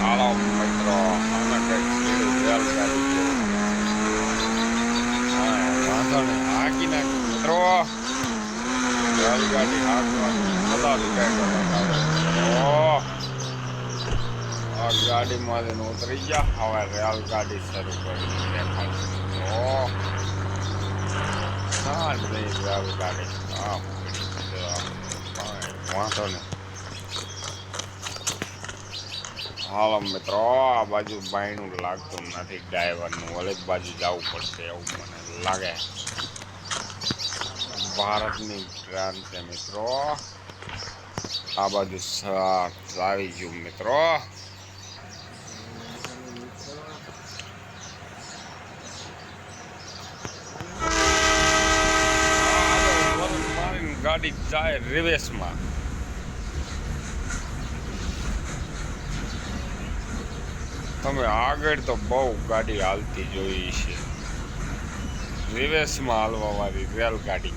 હાલો મિત્રો અમે કંઈક કીધું રેલગાડી જેવું. હા, વાંધો નહીં હાંકી નાખ મિત્રો રેલગાડી હાંકવાની બોલાવી કંઈક ઓહ આ ગાડીમાંથી ઉતરી ગયા હવે રેલગાડી શરૂ કરી દેખાડશે ઓહ શાંત રહી રેલગાડી હા કાંઈ વાંધો નહીં. હાલો મિત્રો, આ બાજુ બાયણું લાગતું નથી ડ્રાઈવરનું ઓલી બાજુ જવું પડશે એવું મને લાગે. ભારતની ટ્રેન છે મિત્રો. આ બાજુ આવી ગયું મિત્રો. ગાડી જાય રિવેશમાં તમે આગળ તો બહુ ગાડી હાલતી જોઈ છે. રિવેશમાં હાલવા વાળી રેલગાડી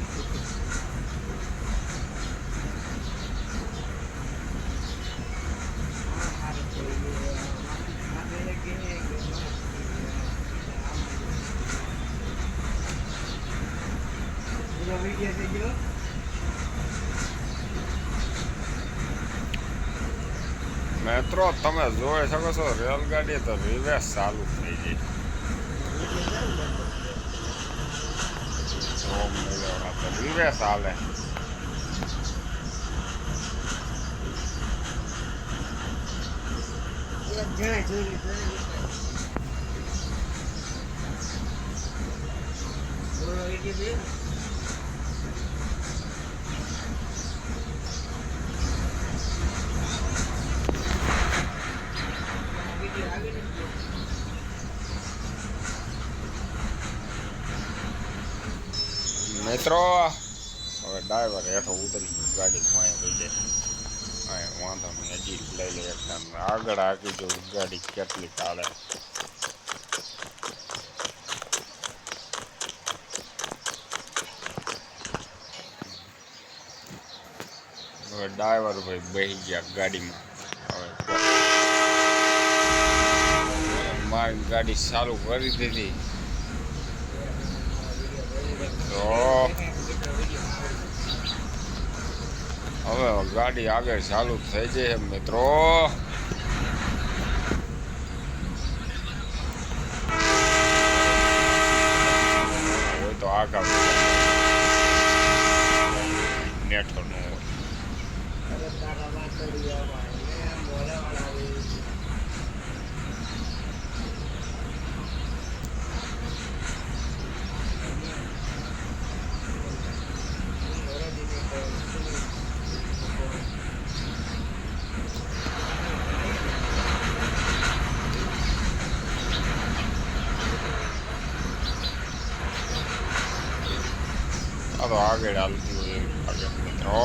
મેટ્રો તમે જોઈ શકો છો, રેલગાડી તો રિવેશ ચાલુ થઈ ગઈ. ઓમ મેળવડા તો રિવેશ હાલે મિત્રો, હવે ડ્રાઈવર હેઠો ઉતરી ગયો, ગાડી માય વહી જાય વાંધો નહીં, હજી લઈ લે એકદમ આગળ આગળ જો ગાડી કેટલી ચાલે. હવે ડ્રાઈવર ભાઈ બેસી ગયા ગાડીમાં. હવે મારી ગાડી ચાલુ કરી દીધી તો હવે ગાડી આગળ ચાલુ થઈ જાય મિત્રો. હોય તો આગળ નેઠો નું હોય. આ તો આગળ હાલતી હોય લાગે મિત્રો